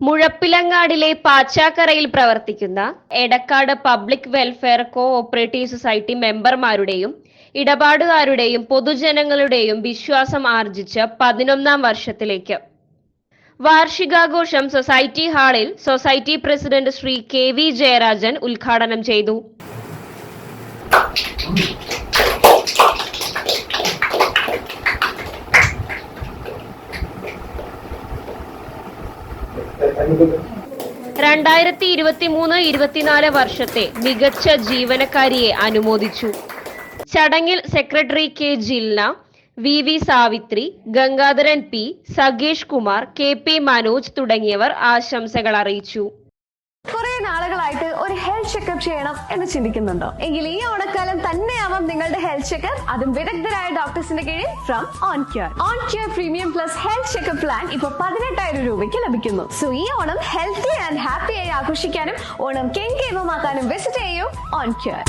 മുഴപ്പിലങ്ങാടിലെ പാച്ചാക്കരയിൽ പ്രവർത്തിക്കുന്ന Edakkad public welfare cooperative society മെമ്പർമാരുടെയും ഇടപാടുകാരുടെയും പൊതുജനങ്ങളുടെയും വിശ്വാസം ആർജിച്ച പതിനൊന്നാം വർഷത്തിലേക്ക്. വാർഷികാഘോഷം സൊസൈറ്റി ഹാളിൽ society president Shri K V Jayarajan ഉദ്ഘാടനം ചെയ്തു. രണ്ടായിരത്തി ഇരുപത്തി മൂന്ന് ഇരുപത്തിനാല് വർഷത്തെ മികച്ച ജീവനക്കാരിയെ അനുമോദിച്ചു. ചടങ്ങിൽ secretary K Jilna V V Savithri Gangadharan P സഗേഷ് Kumar K P Manoj തുടങ്ങിയവർ ആശംസകൾ അറിയിച്ചു. നാളുകളായിട്ട് ഒരു ഹെൽത്ത് ചെക്കപ്പ് ചെയ്യണം എന്ന് ചിന്തിക്കുന്നുണ്ടോ? എങ്കിൽ ഈ ഓണക്കാലം തന്നെയാവാം നിങ്ങളുടെ ഹെൽത്ത് ചെക്കപ്പ് അതും വിദഗ്ധരായ ഡോക്ടേഴ്സിന്റെ കീഴിൽ from on cure on cure premium plus health checkup plan ഇപ്പൊ പതിനെട്ടായിരം രൂപയ്ക്ക് ലഭിക്കുന്നു. സോ ഈ ഓണം ഹെൽത്തി ആൻഡ് ഹാപ്പി ആയി ആഘോഷിക്കാനും ഓണം കെങ്കേമമാക്കാനും വിസിറ്റ് ചെയ്യൂ ഓൺ ക്യൂർ